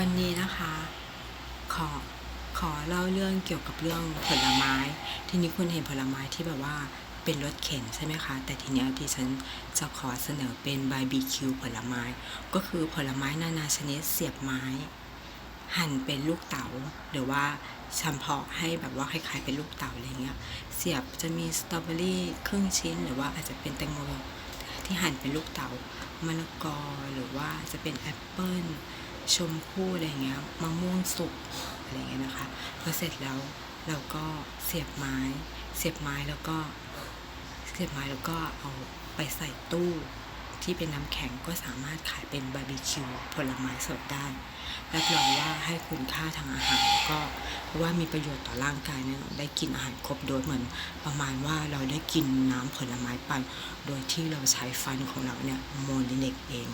วันนี้นะคะ ขอขอเล่าเรื่องเกี่ยวกับเรื่องผลไม้ ทีนี้คุณเห็นผลไม้ที่แบบว่าเป็นรถเข็นใช่ไหมคะ แต่ทีนี้ยดิฉันจะขอเสนอเป็นบาร์บีคิวผลไม้ ก็คือผลไม้นานาชนิดเสียบไม้ หั่นเป็นลูกเต๋าหรือว่าเฉพาะให้แบบว่าคล้ายๆเป็นลูกเต๋าอะไรเงี้ย เสียบจะมีสตรอเบอรี่ครึ่งชิ้น หรือว่าอาจจะเป็นแตงโมที่หั่นเป็นลูกเต๋ามะละกอหรือว่าจะเป็นแอปเปิ้ล ชมพู่อะไรเงี้ยมะม่วงสุกอะไรเงี้ยนะคะพอเสร็จแล้วเราก็เสียบไม้ เสียบไม้แล้วก็เสียบไม้แล้วก็เอาไปใส่ตู้ที่เป็นน้ำแข็งก็สามารถขายเป็นบาร์บีคิวผลไม้สดได้รับรองว่าให้คุณค่าทางอาหารแล้วก็เพราะว่ามีประโยชน์ต่อร่างกายแน่นอนได้กินอาหารครบโดสเหมือน ประมาณว่าเราได้กินน้ำผลไม้ปั่นโดยที่เราใช้ฟันของเราเนี่ยโมลิเนกเอง